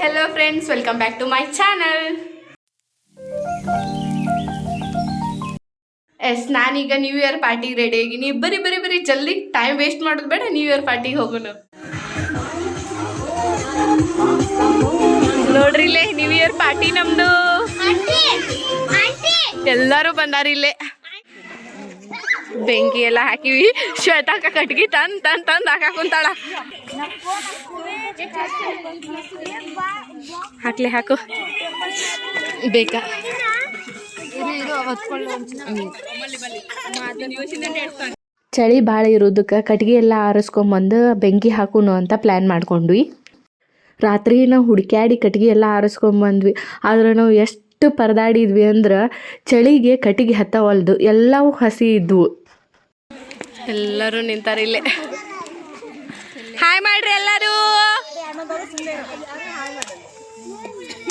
Hello friends welcome back to my channel yes ನಾನೀಗ new year ಪಾರ್ಟಿಗೆ ready ಆಗಿನಿ ಬರೀ ಬರೀ ಬರೀ ಜಲ್ದಿ ಟೈಮ್ ವೇಸ್ಟ್ ಮಾಡೋದು ಬೇಡ ನ್ಯೂ ಇಯರ್ ಪಾರ್ಟಿಗೆ ಹೋಗೋಣ. ನೋಡ್ರಿ ಇಲ್ಲೇ ನ್ಯೂ ಇಯರ್ ಪಾರ್ಟಿ ನಮ್ದು. ಎಲ್ಲರೂ ಬಂದಾರ ಇಲ್ಲೇ. ಬೆಂಕಿ ಎಲ್ಲ ಹಾಕಿವಿ ಶ್ವೇತಾಕ ಕಟ್ಗಿ ತಂದ್ ತಂದ್ ತಂದ್ ಹಾಕ ಕುಂತಾಳ ಹಾಕ್ಲೆ ಹಾಕು. ಬೇಕಾ. ಚಳಿ ಭಾಳ ಇರೋದಕ್ಕೆ ಕಟ್ಗೆ ಎಲ್ಲ ಆರಿಸ್ಕೊಂಬಂದು ಬೆಂಕಿ ಹಾಕೋಣ ಅಂತ ಪ್ಲ್ಯಾನ್ ಮಾಡ್ಕೊಂಡ್ವಿ. ರಾತ್ರಿ ನಾವು ಹುಡುಕ್ಯಾಡಿ ಕಟ್ಗೆ ಎಲ್ಲ ಆರಿಸ್ಕೊಂಬಂದ್ವಿ. ಆದ್ರೆ ನಾವು ಎಷ್ಟು ಪರದಾಡಿದ್ವಿ ಅಂದ್ರೆ ಚಳಿಗೆ ಕಟ್ಟಿಗೆ ಹತ್ತವಲ್ದು. ಎಲ್ಲವೂ ಹಸಿ ಇದ್ವು. ಎಲ್ಲರೂ ನಿಂತಾರೆ ಇಲ್ಲೇ. ಹಾಯ್ ಮಾಡ್ರಿ ಎಲ್ಲರೂ.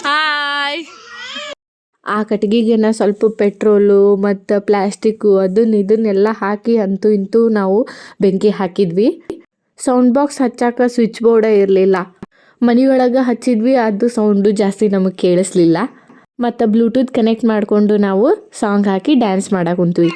ಹಾಯ್ ಆ ಕಟ್ಟಿಗೆಗೆನ ಸ್ವಲ್ಪ ಪೆಟ್ರೋಲು ಮತ್ತು ಪ್ಲ್ಯಾಸ್ಟಿಕ್ಕು ಅದನ್ನ ಇದನ್ನೆಲ್ಲ ಹಾಕಿ ಅಂತೂ ಇಂತೂ ನಾವು ಬೆಂಕಿ ಹಾಕಿದ್ವಿ. ಸೌಂಡ್ ಬಾಕ್ಸ್ ಹಚ್ಚಾಕ ಸ್ವಿಚ್ ಬೋರ್ಡೇ ಇರಲಿಲ್ಲ. ಮನೆಯೊಳಗೆ ಹಚ್ಚಿದ್ವಿ, ಅದು ಸೌಂಡು ಜಾಸ್ತಿ ನಮಗೆ ಕೇಳಿಸ್ಲಿಲ್ಲ. ಮತ್ತು ಬ್ಲೂಟೂತ್ ಕನೆಕ್ಟ್ ಮಾಡಿಕೊಂಡು ನಾವು ಸಾಂಗ್ ಹಾಕಿ ಡ್ಯಾನ್ಸ್ ಮಾಡಕ್ಕೆ ಕುಂತ್ವಿ.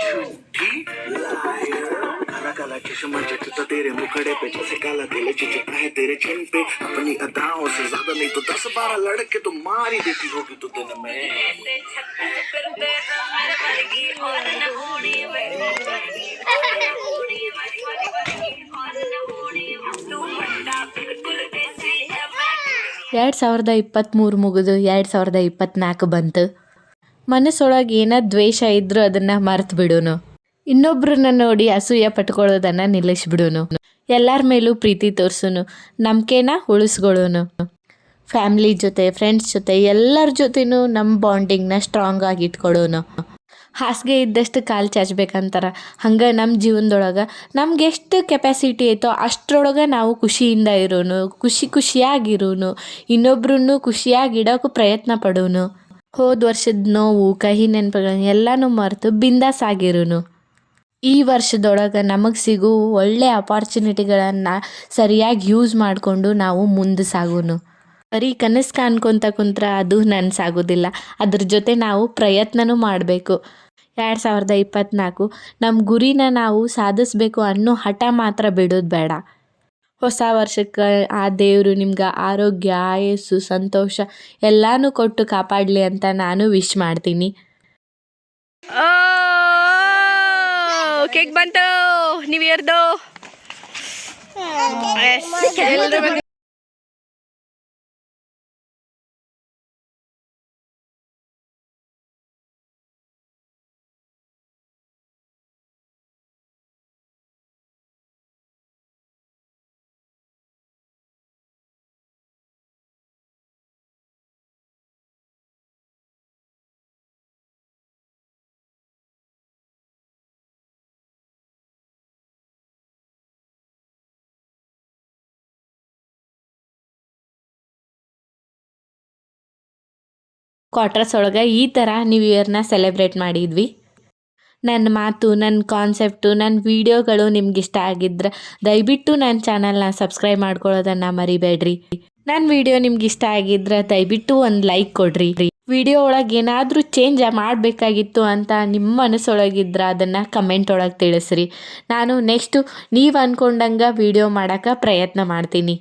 देखे हमें झूठी लायर काला काला चश्मा जचता तेरे मुखड़े पे जैसे काला तिल चिपका है तेरे चिन पे अपनी अदाओं से ज्यादा नहीं तो दस बारह लड़के तो मार ही देती होगी तू दिन में ಎರಡು ಸಾವಿರದ ಇಪ್ಪತ್ತ್ಮೂರು ಮುಗಿದು ಎರಡು ಸಾವಿರದ ಇಪ್ಪತ್ತ್ನಾಲ್ಕು ಬಂತು ಮನಸ್ಸೊಳಗೆ ಏನೋ ದ್ವೇಷ ಇದ್ರೂ ಅದನ್ನ ಮರೆತು ಬಿಡೋನು. ಇನ್ನೊಬ್ರನ್ನ ನೋಡಿ ಅಸೂಯ ಪಟ್ಕೊಳ್ಳೋದನ್ನು ನಿಲ್ಲಿಸ್ಬಿಡೋನು ಎಲ್ಲರ ಮೇಲೂ ಪ್ರೀತಿ ತೋರಿಸೋನು. ನಂಬಿಕೆನ ಉಳಿಸ್ಕೊಳ್ಳೋನು. ಫ್ಯಾಮಿಲಿ ಜೊತೆ, ಫ್ರೆಂಡ್ಸ್ ಜೊತೆ, ಎಲ್ಲರ ಜೊತೆನೂ ನಮ್ಮ ಬಾಂಡಿಂಗ್ನ ಸ್ಟ್ರಾಂಗ್ ಆಗಿ ಇಟ್ಕೊಳ್ಳೋನು. ಹಾಸಿಗೆ ಇದ್ದಷ್ಟು ಕಾಲು ಚಾಚ್ಬೇಕಂತಾರ. ಹಂಗೆ ನಮ್ಮ ಜೀವನದೊಳಗೆ ನಮ್ಗೆ ಎಷ್ಟು ಕೆಪಾಸಿಟಿ ಐತೋ ಅಷ್ಟರೊಳಗೆ ನಾವು ಖುಷಿಯಿಂದ ಇರೋನು. ಖುಷಿ ಖುಷಿಯಾಗಿರೋನು ಇನ್ನೊಬ್ರನ್ನು ಖುಷಿಯಾಗಿಡೋಕೆ ಪ್ರಯತ್ನ ಪಡೋನು. ಹೋದ ವರ್ಷದ ನೋವು, ಕಹಿ ನೆನಪುಗಳನ್ನ ಎಲ್ಲನೂ ಮರೆತು ಬಿಂದಾಸ್ ಈ ವರ್ಷದೊಳಗೆ ನಮಗೆ ಸಿಗೋ ಒಳ್ಳೆ ಅಪಾರ್ಚುನಿಟಿಗಳನ್ನು ಸರಿಯಾಗಿ ಯೂಸ್ ಮಾಡಿಕೊಂಡು ನಾವು ಮುಂದೆ ಸಾಗೋನು. ಬರೀ ಕನಸು ಕಾಣ್ಕೊತ ಕುಂತ್ರ ಅದು ನನಸಾಗೋದಿಲ್ಲ ಅದ್ರ ಜೊತೆ ನಾವು ಪ್ರಯತ್ನನೂ ಮಾಡಬೇಕು. ಎರಡು ಸಾವಿರದ ಇಪ್ಪತ್ತ್ನಾಲ್ಕು ನಮ್ಮ ಗುರಿನ ನಾವು ಸಾಧಿಸ್ಬೇಕು ಅನ್ನೋ ಹಠ ಮಾತ್ರ ಬಿಡೋದು ಬೇಡ. ಹೊಸ ವರ್ಷಕ್ಕೆ ಆ ದೇವರು ನಿಮ್ಗೆ ಆರೋಗ್ಯ ಆಯಸ್ಸು ಸಂತೋಷ ಎಲ್ಲನೂ ಕೊಟ್ಟು ಕಾಪಾಡಲಿ ಅಂತ ನಾನು ವಿಶ್ ಮಾಡ್ತೀನಿ. ಕೇಕ್ ಬಂತು ನೀವು ಇಯರ್ದು ಕ್ವಾರ್ಟರ್ಸ್ ಒಳಗೆ ಈ ಥರ ನ್ಯೂ ಇಯರ್ನ ಸೆಲೆಬ್ರೇಟ್ ಮಾಡಿದ್ವಿ. ನನ್ನ ಮಾತು ನನ್ನ ಕಾನ್ಸೆಪ್ಟು ನನ್ನ ವೀಡಿಯೋಗಳು ನಿಮ್ಗೆ ಇಷ್ಟ ಆಗಿದ್ರೆ ದಯವಿಟ್ಟು ನನ್ನ ಚಾನಲ್ನ ಸಬ್ಸ್ಕ್ರೈಬ್ ಮಾಡ್ಕೊಳ್ಳೋದನ್ನು ಮರಿಬೇಡ್ರಿ. ನನ್ನ ವಿಡಿಯೋ ನಿಮ್ಗೆ ಇಷ್ಟ ಆಗಿದ್ರೆ ದಯವಿಟ್ಟು ಒಂದು ಲೈಕ್ ಕೊಡ್ರಿ. ವಿಡಿಯೋ ಒಳಗೆ ಏನಾದರೂ ಚೇಂಜ್ ಮಾಡಬೇಕಾಗಿತ್ತು ಅಂತ ನಿಮ್ಮ ಮನಸ್ಸೊಳಗಿದ್ರೆ ಅದನ್ನು ಕಮೆಂಟ್ ಒಳಗೆ ತಿಳಿಸ್ರಿ. ನಾನು ನೆಕ್ಸ್ಟು ನೀವು ಅಂದ್ಕೊಂಡಂಗೆ ವಿಡಿಯೋ ಮಾಡೋಕ್ಕೆ ಪ್ರಯತ್ನ ಮಾಡ್ತೀನಿ.